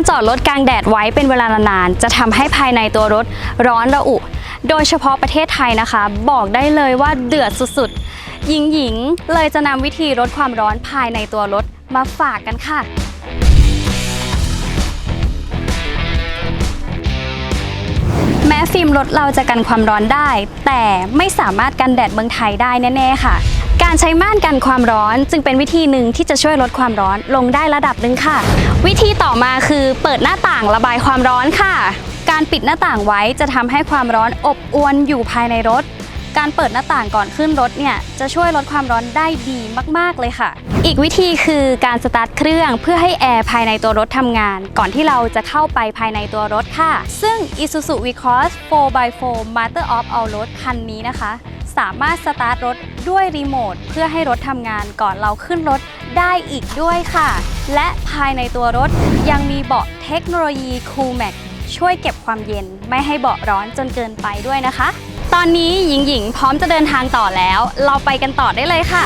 การจอดรถกลางแดดไว้เป็นเวลานานๆ จะทำให้ภายในตัวรถร้อนระอุ โดยเฉพาะประเทศไทยนะคะ บอกได้เลยว่าเดือดสุดๆ หญิงหญิงๆเลยจะนำวิธีลดความร้อนภายในตัวรถมาฝากกันค่ะ ฟิล์มรถเราจะกันความร้อนได้ แต่ไม่สามารถกันแดดเมืองไทยได้แน่ ๆ ค่ะ การใช้ม่านกันความร้อนจึงเป็นวิธีหนึ่งที่จะช่วยลดความร้อนลงได้ระดับหนึ่งค่ะ วิธีต่อมาคือเปิดหน้าต่างระบายความร้อนค่ะ การปิดหน้าต่างไว้จะทำให้ความร้อนอบอวนอยู่ภายในรถ การเปิดหน้าต่างก่อนขึ้นรถเนี่ยจะช่วยลดความร้อนได้ดีมากๆเลยค่ะ อีกวิธีคือการสตาร์ทเครื่องเพื่อให้แอร์ภายในตัวรถทำงาน ก่อนที่เราจะเข้าไปภายในตัวรถค่ะ ซึ่ง Isuzu V-Cross 4x4 Master of All Road คันนี้นะคะ สามารถสตาร์ทรถด้วยรีโมทเพื่อให้รถทำงานก่อนเราขึ้นรถได้อีกด้วยค่ะ และภายในตัวรถยังมีเบาะเทคโนโลยี CoolMax ช่วยเก็บความเย็นไม่ให้เบาะร้อนจนเกินไปด้วยนะคะ ตอนนี้หญิงหญิงๆพร้อมจะเดินทางต่อแล้ว เราไปกันต่อได้เลยค่ะ